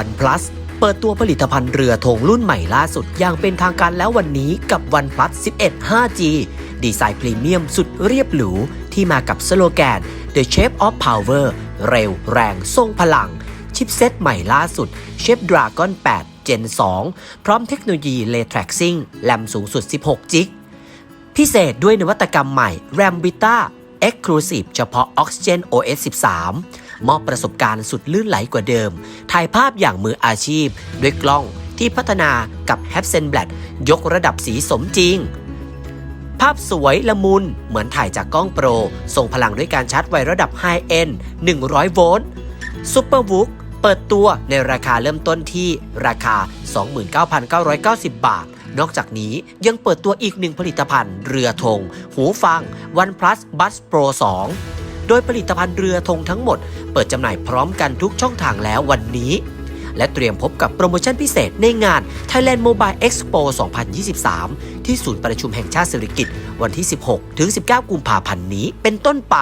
OnePlus เปิดตัวผลิตภัณฑ์เรือธงรุ่นใหม่ล่าสุดอย่างเป็นทางการแล้ววันนี้กับ OnePlus 11 5G ดีไซน์พรีเมียมสุดเรียบหรู ที่มากับสโลแกน The Shape of Power เร็วแรงทรงพลัง ชิปเซตใหม่ล่าสุด Chip Dragon 8 Gen 2 พร้อมเทคโนโลยี Ray Tracing แรมสูงสุด 16 จิกพิเศษด้วยนวัตกรรมใหม่ RAM Vita Exclusive เฉพาะ Oxygen OS 13 มอบประสบการณ์สุดลื่นไหลกว่าเดิม ถ่ายภาพอย่างมืออาชีพ ด้วยกล้องที่พัฒนากับ h a p s e n b l a d ยกระดับสีสมจริง ภาพสวยละมุนเหมือนถ่ายจากกล้องโปร ส่งพลังด้วยการชาร์จไวระดับ High End 100 โวลต์ Super w o o k เปิดตัวในราคาเริ่มต้นที่ราคา 29,990 บาท นอกจากนี้ยังเปิดตัวอีกหนึ่งผลิตภัณฑ์ เรือธง หูฟัง OnePlus Buds Pro 2 โดยผลิตภัณฑ์เรือธงทั้งหมด เปิดจำหน่ายพร้อมกันทุกช่องทางแล้ววันนี้ และเตรียมพบกับโปรโมชั่นพิเศษในงาน Thailand Mobile Expo 2023 ที่ศูนย์ประชุมแห่งชาติสิริกิติ์วันที่ 16 ถึง 19 กุมภาพันธ์นี้เป็นต้นไป